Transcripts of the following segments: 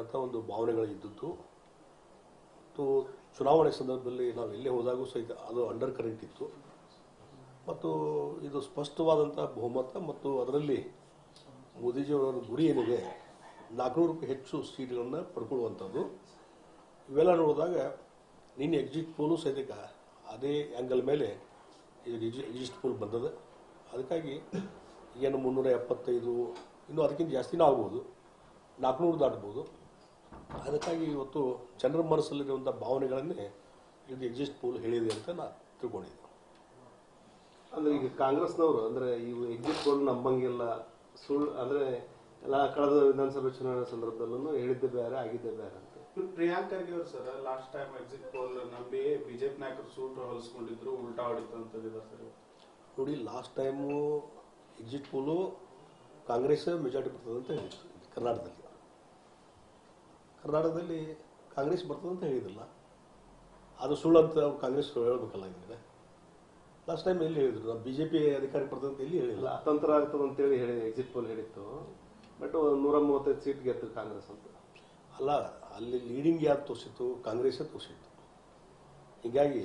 ಅಂತ ಒಂದು ಭಾವನೆಗಳು ಇದ್ದದ್ದು ಮತ್ತು ಚುನಾವಣೆ ಸಂದರ್ಭದಲ್ಲಿ ನಾವು ಎಲ್ಲೇ ಹೋದಾಗೂ ಸಹಿತ ಅದು ಅಂಡರ್ ಕರೆಂಟ್ ಇತ್ತು. ಮತ್ತು ಇದು ಸ್ಪಷ್ಟವಾದಂಥ ಬಹುಮತ ಮತ್ತು ಅದರಲ್ಲಿ ಮೋದಿಜಿಯವರ ಗುರಿ ಏನಿದೆ ನಾಲ್ಕುನೂರಕ್ಕೂ ಹೆಚ್ಚು ಸೀಟ್ಗಳನ್ನು ಪಡ್ಕೊಳ್ಳುವಂಥದ್ದು. ಇವೆಲ್ಲ ನೋಡಿದಾಗ ನಿನ್ನೆ ಎಕ್ಸಿಟ್ ಪೋಲು ಸಹಿತ ಅದೇ ಆ್ಯಂಗಲ್ ಮೇಲೆ ಇದು ಎಕ್ಸಿಟ್ ಪೋಲ್ ಬಂದದ. ಅದಕ್ಕಾಗಿ ಏನು ಮುನ್ನೂರ ಎಪ್ಪತ್ತೈದು, ಇನ್ನೂ ಅದಕ್ಕಿಂತ ಜಾಸ್ತಿನೂ ಆಗ್ಬೋದು. ನಾಲ್ಕುನೂರು ದಾಟ್ಬೋದು ಅದಕ್ಕಾಗಿ ಇವತ್ತು ಜನರ ಮನಸ್ಸಲ್ಲಿರುವಂಥ ಭಾವನೆಗಳನ್ನೇ ಇದು ಎಕ್ಸಿಸ್ಟ್ ಪೋಲ್ ಹೇಳಿದೆ ಅಂತ ನಾನು ತಿಳ್ಕೊಂಡಿದ್ದೆ. ಅಂದ್ರೆ ಈಗ ಕಾಂಗ್ರೆಸ್ನವರು ಅಂದ್ರೆ ಇವು ಎಕ್ಸಿಟ್ ಪೋಲ್ ನಂಬಂಗಿಲ್ಲ ಸುಳ್ಳು ಅಂದ್ರೆ ಎಲ್ಲ ಕಳೆದ ವಿಧಾನಸಭೆ ಚುನಾವಣೆ ಸಂದರ್ಭದಲ್ಲೂ ಹೇಳಿದ್ದೆ ಬೇರೆ ಆಗಿದ್ದೆ ಬೇರೆ ಅಂತ. ಇವ್ರು ಪ್ರಿಯಾಂಕ್ ಖರ್ಗೆ ಅವ್ರು sir last time exit poll ನಂಬಿ ಬಿಜೆಪಿ ನಾಯಕರು ಸೂಟ್ ಹೊಲಿಸ್ಕೊಂಡಿದ್ರು ಉಲ್ಟಾ ಹೊಡಿತು ಅಂತಂದಿದ್ದಾರೆ ಸರ್ ನೋಡಿ last time exit poll Congress majority ಬರ್ತದೆ ಅಂತ ಹೇಳಿತ್ತು ಕರ್ನಾಟಕದಲ್ಲಿ. ಕರ್ನಾಟಕದಲ್ಲಿ ಕಾಂಗ್ರೆಸ್ ಬರ್ತದೆ ಅಂತ ಹೇಳಿದಿಲ್ಲ ಅದು ಸುಳ್ಳು ಅಂತ ಕಾಂಗ್ರೆಸ್ ಹೇಳ್ಬೇಕಲ್ಲ ಇದ್ರೆ ಲಾಸ್ಟ್ ಟೈಮ್ ಎಲ್ಲಿ ಹೇಳಿದ್ರು? ನಾವು ಬಿ ಜೆ ಪಿ ಅಧಿಕಾರಕ್ಕೆ ಬರ್ತದೆ ಅಂತ ಎಲ್ಲಿ ಹೇಳಿಲ್ಲ ಅತಂತ್ರ ಆಗ್ತದೆ ಅಂತೇಳಿ ಹೇಳಿ ಎಕ್ಸಿಟ್ ಪೋಲ್ ಹೇಳಿತ್ತು. ಬಟ್ ನೂರ ಮೂವತ್ತೈದು ಸೀಟ್ ಗೆದ್ದು ಕಾಂಗ್ರೆಸ್ ಅಂತ. ಅಲ್ಲ ಅಲ್ಲಿ ಲೀಡಿಂಗ್ ಯಾರು ತೋರಿಸಿತ್ತು? ಕಾಂಗ್ರೆಸ್ಸೇ ತೋರಿಸಿತ್ತು. ಹೀಗಾಗಿ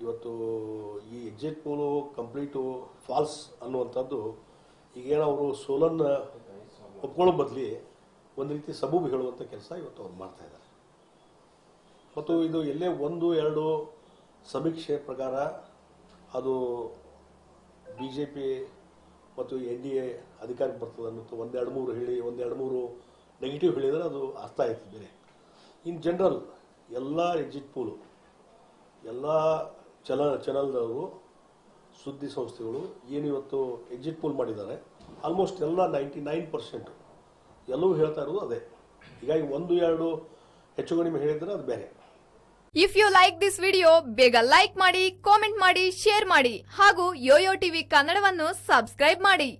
ಇವತ್ತು ಈ ಎಕ್ಸಿಟ್ ಪೋಲು ಕಂಪ್ಲೀಟು ಫಾಲ್ಸ್ ಅನ್ನುವಂಥದ್ದು ಈಗೇನು ಅವರು ಸೋಲನ್ನು ಒಪ್ಕೊಳ್ಳೋ ಬದಲಿ ಒಂದು ರೀತಿ ಸಬೂಬು ಹೇಳುವಂಥ ಕೆಲಸ ಇವತ್ತು ಅವ್ರು ಮಾಡ್ತಾ ಇದ್ದಾರೆ. ಮತ್ತು ಇದು ಎಲ್ಲೇ ಒಂದು, ಎರಡು ಸಮೀಕ್ಷೆ ಪ್ರಕಾರ ಅದು ಬಿ ಜೆ ಪಿ ಮತ್ತು ಎನ್ ಡಿ ಎ ಅಧಿಕಾರಕ್ಕೆ ಬರ್ತದೆ ಅನ್ನೋದು ಒಂದೆರಡು ಮೂರು ಹೇಳಿ ಒಂದೆರಡು ಮೂರು ನೆಗೆಟಿವ್ ಹೇಳಿದರೆ ಅದು ಅರ್ಥ ಆಯ್ತು ಬೇರೆ. ಇನ್ ಜನರಲ್ ಎಲ್ಲ ಎಕ್ಸಿಟ್ ಪೂಲು ಎಲ್ಲ ಚಲ ಚನಲ್ದವರು ಸುದ್ದಿ ಸಂಸ್ಥೆಗಳು ಏನು ಇವತ್ತು ಎಕ್ಸಿಟ್ ಪೂಲ್ ಮಾಡಿದ್ದಾರೆ ಆಲ್ಮೋಸ್ಟ್ ಎಲ್ಲ ನೈಂಟಿ ನೈನ್ ಪರ್ಸೆಂಟ್ ಎಲ್ಲವೂ ಹೇಳ್ತಾ ಇರೋದು ಅದೇ. ಹೀಗಾಗಿ ಒಂದು, ಎರಡು ಹೆಚ್ಚು ಕಡಿಮೆ ಹೇಳಿದ್ರೆ ಅದು ಬೇರೆ. If you like this video ಬೇಗ ಲೈಕ್ ಮಾಡಿ ಕಾಮೆಂಟ್ ಮಾಡಿ ಶೇರ್ ಮಾಡಿ ಹಾಗೂ ಯೋಯೋ ಟಿವಿ ಕನ್ನಡವನ್ನು ಸಬ್ಸ್ಕ್ರೈಬ್ ಮಾಡಿ.